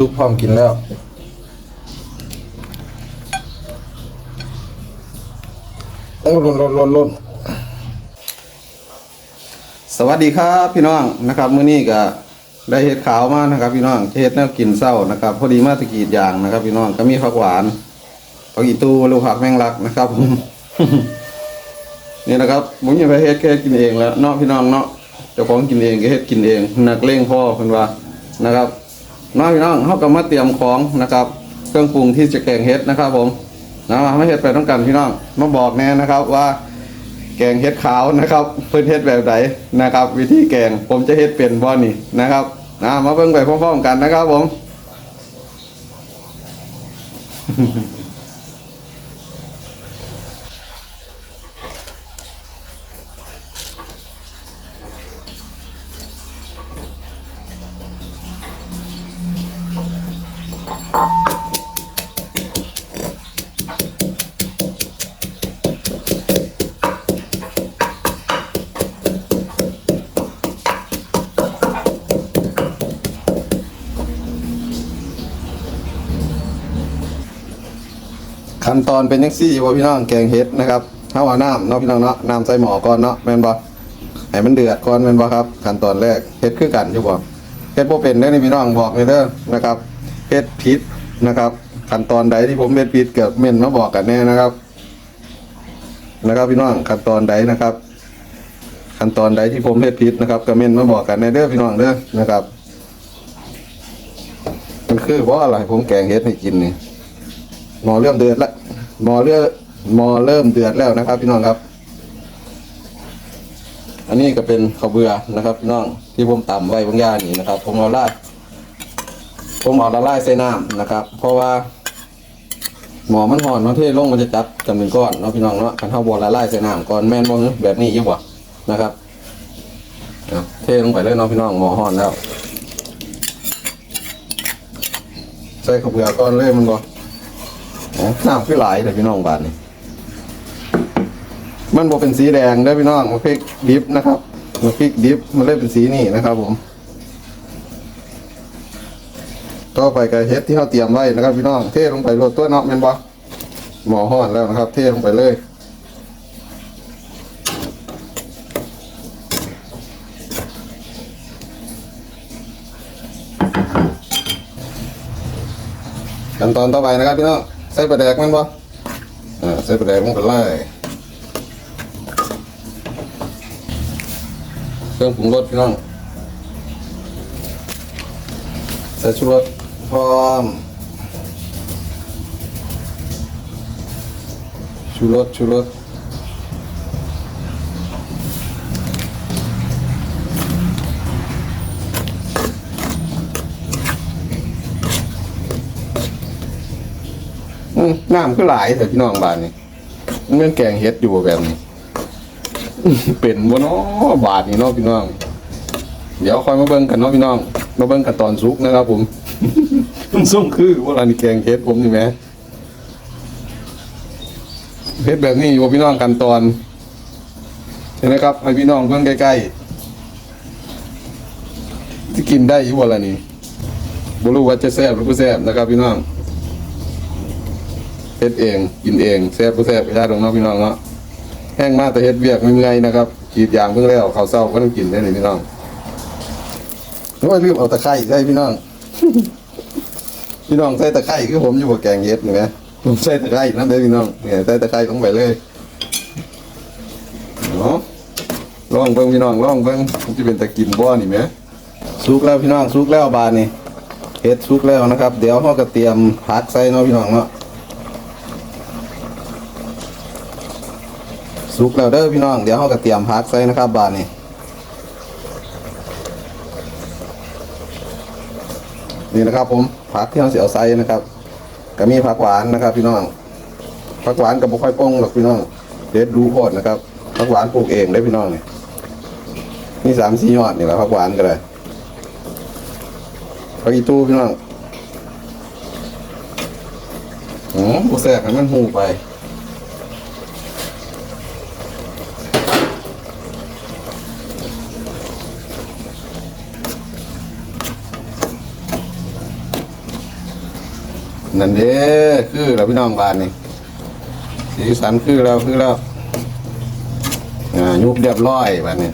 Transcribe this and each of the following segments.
ลูกพร้อมกินแล้ว โอ้ลนลนลนลนสวัสดีครับพี่น้องนะครับมื้อนี้ก็ได้เห็ดขาวมานะครับ พี่น้องเห็ดแนวกินเศร้านะครับ พอดีมาตะกีดอย่างนะครับ พี่น้องก็มีผักหวานผักอีตูลูกผักแมงลักนะครับผมนี่นะครับผมยังไปเฮ็ดแค่กินเองแล้วเนาะพี่น้องเนาะเจ้าของกินเองก็เฮ็ดกินเองหนักเร่งพ่อเพิ่นว่านะครับ น้องพี่น้องเขาก็มาเตรียมของนะครับ เครื่องปรุงที่จะแกงเฮ็ดนะครับ ผมนะมาเฮ็ดไปต้องกันพี่น้องมาบอกแน่นะครับว่าแกงเฮ็ดขาวนะครับ เพิ่นเฮ็ดแบบไหนนะครับ วิธีแกงผมจะเฮ็ดเป็นบ่นี่นะครับนะมาเบิ่งไปพร้อมๆกันนะครับผม ขั้นตอนเป็นยังซี่บ่พี่น้องแกงเฮ็ดนะครับเฮาเอาน้ำเนาะพี่น้องเนาะน้ำใส่หม้อก่อนเนาะแม่นบ่ให้มันเดือดก่อนแม่นบ่ครับขั้นตอนแรกเฮ็ดคือกันอยู่บ่เฮ็ดบ่เป็นเด้อนี่พี่น้องบอกเลยเด้อนะครับเฮ็ดผิดนะครับ ขั้นตอนใดที่ผมเฮ็ดผิดเกิดเม่นมาบอกกันแน่นะครับนะครับพี่น้องขั้นตอนใดนะครับ ขั้นตอนใดที่ผมเฮ็ดผิดนะครับก็เม่นมาบอกกันแน่เด้อพี่น้องเด้อนะครับ มันคือเพราะอะไรผมแกงเฮ็ดให้กินนี่ หมอเริ่มเดือดแล้วหมอเริ่มหมอเริ่มเดือดแล้วนะครับ พี่น้องครับ อันนี้ก็เป็นข้าวเบื่อนะครับพี่น้องที่ผมตำไว้บางอย่างนี่นะครับ ผมเอาลาดผมเอาละลายใส่น้ำนะครับ เพราะว่าหมอมันห่อนเนเทลงมันจะจับกันเป็นก้อนเนาะพี่น้องเนาะคันเท่าบัวละลายใส่น้ำก่อนแม่นบ่แบบนี้ยี่บ่นะครับเทลงไปเลยเนาะพี่น้องหมอห่อนแล้วใส่ข้าวเบื่อก่อนเลยมันบ่น้ น้ำคือหลายแต่พี่น้องบาทนี่มันบอเป็นสีแดงได้พี่น้องมาพริกดิบนะครับมาพริกดิบมันเลยเป็นสีนี่นะครับ ผมต่อไปก็เฮ็ดที่เขาเตรียมไว้นะครับ พี่น้องเทลงไปรดตัวเนาะแม่นบ่หมอห้อนแล้วนะครับ เทลงไปเลยขั้นตอนต่อไปนะครับพี่น้อง ใส่ปลาแดกมันบ่อ่าใส่ปลาแดกลงไปเลยเครื่องปรุงรสพี่น้องใส่ชูรสพร้อมชูรสชูรส น้ำคือหลายแต่พี่น้องบ้านนี่มันเป็นแกงเฮ็ดอยู่แบบนี้ เป็นบ่เนาะบาทนี่เนาะพี่น้อง เดี๋ยวคอยมาเบิ่งกันเนาะพี่น้อง มาเบิ่งกันตอนสุกนะครับ ผมมันส่งคือว่าอันนี้แกงเฮ็ดผมนี่แหมเฮ็ดแบบนี้อยู่พี่น้องกันตอนเห็นไหมครับให้พี่น้องเบิ่งใกล้ๆที่กินได้อยู่บ่ล่ะนี่บ่รู้ว่าจะแซ่บหรือบ่แซ่บนะครับพี่น้อง ฮ็ดเอง กินเองแซ่บบ่แซ่บก็ได้อกเนาะพี่น้องเนาะแห้งมากแต่เฮ็ดเวียกไม่เมื่อยนะครับกรีดยางเพิ่งแล้วเขาเศร้าก็ต้องกินได้เลยพี่น้องโอ้ยลืมเอาตะไคร้ใส่พี่น้อง พี่น้องใส่ตะไคร้คือผมอยู่กับแกงเฮ็ดเห็นไหมผมใส่ตะไคร้นั่นเลยพี่น้องเนี่ยใส่ตะไคร้ลงไปเลยเนาะลองเบิ่งพี่น้องลองเบิ่งมันจะเป็นตะกินบ่นี่ไหมสุกแล้วพี่น้องสุกแล้วบานนี่เฮ็ดสุกแล้วนะครับ เดี๋ยวเราก็เตรียมผักใส่เนาะพี่น้องเนาะ สุกแล้วเด้อพี่น้องเดี๋ยวเราก็เตรียมพักใส่นะครับบานนี้นี่นะครับผมผักที่เราเสียวใส่นะครับก็มีผักหวานนะครับ พี่น้องผักหวานกับบุค่อยป้องหรอกพี่น้องเด็ดรู้โคตรนะครับผักหวานปลูกเองได้พี่น้องนี่นี่สามสี่ยอดนี่แหละผักหวานก็เลยผักอีตู้พี่น้องอ๋อบุแซ่บให้มันหูไป นั่นเด้คือแล้วพี่น้องบ้านนี่สีสันคือแล้วคือแล้วอ่ายุบเรียบร้อยบ้านนี้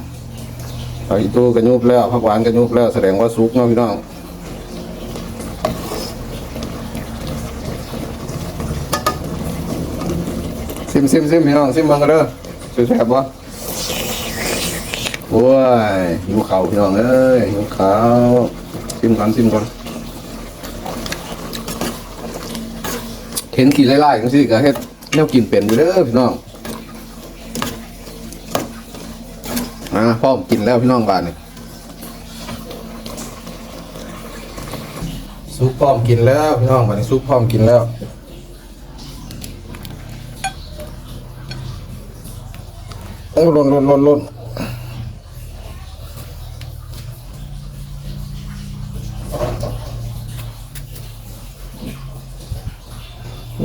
เอาอีตู้ก็ยุบแล้วผักหวานก็ยุบแล้วแสดงว่าสุกเนาะพี่น้องซิมซิมซิมพี่น้องซิมบังกันเด้อสุดแซ่บวะโอ้ยหิวข้าพี่น้องเอ้ยหิวข้าซิมก่อนซิมก่อน เห็นกินไล่ๆจังซี่ก็เฮ็ดแนวกินเป็นอยู่เด้อพี่น้องอ่าพร้อมกินแล้วพี่น้องบ้านนี่ซุปพร้อมกินแล้วพี่น้องบ้านนี้ซุปพร้อมกินแล้วโอ้ล่นล่นล่นล่น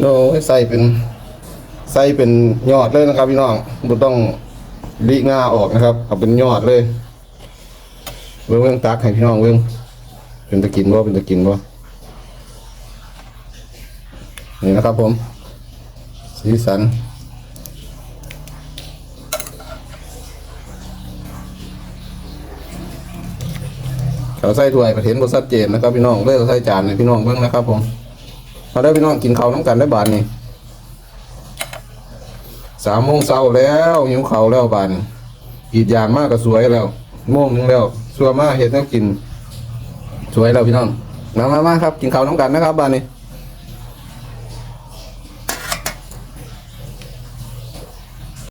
โน้ยใส่เป็นใส่เป็นยอดเลยนะครับ พี่น้องบ่ต้องลีง่าออกนะครับ เอาเป็นยอดเลยเบิ่งเบิ่งตักให้พี่น้องเบิ่งเป็นตะกินบ่เป็นตะกินบ่นี่นะครับผม สีสันเขาใส่ถ้วยประเทนบชัดเจนนะครับพี่น้องเลยเขาใส่จานให้พี่น้องเบิ่งนะครับผม มาได้พี่น้องกินข้าวน้ำกันได้บานนี่สามโมงเช้าแล้วหิวข้าวแล้วบานนี้อีกอย่างมากก็สวยแล้วโมงหนึงแล้วสัวมากเห็ดให้กิน สวยแล้วพี่น้องมามามาครับ กินข้าวน้ำกันนะครับบานนี้